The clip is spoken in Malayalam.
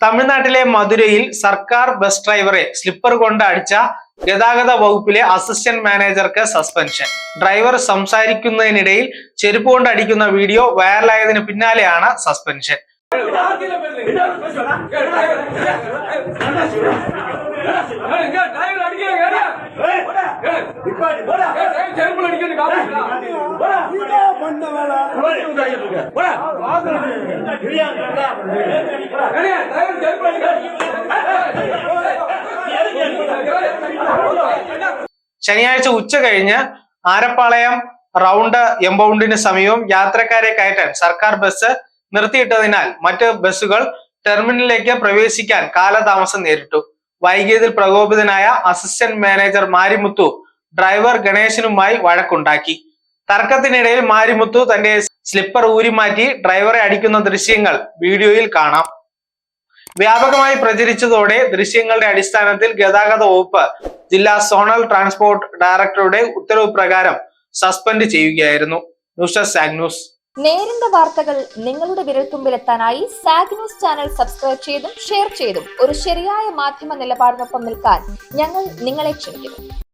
തമിഴ്നാട്ടിലെ മധുരയിൽ സർക്കാർ ബസ് ഡ്രൈവറെ സ്ലിപ്പർ കൊണ്ട് അടിച്ച ഗതാഗത വകുപ്പിലെ അസിസ്റ്റന്റ് മാനേജർക്ക് സസ്പെൻഷൻ ഡ്രൈവർ സംസാരിക്കുന്നതിനിടയിൽ ചെരുപ്പ് കൊണ്ട് അടിക്കുന്ന വീഡിയോ വൈറലായതിന് പിന്നാലെയാണ് സസ്പെൻഷൻ ശനിയാഴ്ച ഉച്ച കഴിഞ്ഞ് ആരപ്പാളയം റൗണ്ട് എംപൗണ്ടിന് സമീപം യാത്രക്കാരെ കയറ്റാൻ സർക്കാർ ബസ് നിർത്തിയിട്ടതിനാൽ മറ്റ് ബസ്സുകൾ ടെർമിനലിലേക്ക് പ്രവേശിക്കാൻ കാലതാമസം നേരിട്ടു. വൈകിയതിൽ പ്രകോപിതനായ അസിസ്റ്റന്റ് മാനേജർ മാരിമുത്തു ഡ്രൈവർ ഗണേശനുമായി വഴക്കുണ്ടാക്കി. തർക്കത്തിനിടയിൽ മാരിമുത്തു തന്റെ സ്ലിപ്പർ ഊരിമാറ്റി ഡ്രൈവറെ അടിക്കുന്ന ദൃശ്യങ്ങൾ വീഡിയോയിൽ കാണാം. വ്യാപകമായി പ്രചരിച്ചതോടെ ദൃശ്യങ്ങളുടെ അടിസ്ഥാനത്തിൽ ഗതാഗത വകുപ്പ് ജില്ലാ സോണൽ ട്രാൻസ്പോർട്ട് ഡയറക്ടറുടെ ഉത്തരവ് പ്രകാരം സസ്പെൻഡ് ചെയ്യുകയായിരുന്നു. ന്യൂസ് സാഗ് ന്യൂസ്. നേരിന്റെ വാർത്തകൾ നിങ്ങളുടെ വിരൽത്തുമ്പിലെത്താനായി സാഗ് ന്യൂസ് ചാനൽ സബ്സ്ക്രൈബ് ചെയ്തും ഷെയർ ചെയ്തും ഒരു ശരിയായ മാധ്യമ നിലപാടിനൊപ്പം നിൽക്കാൻ ഞങ്ങൾ നിങ്ങളെ ക്ഷണിക്കുന്നു.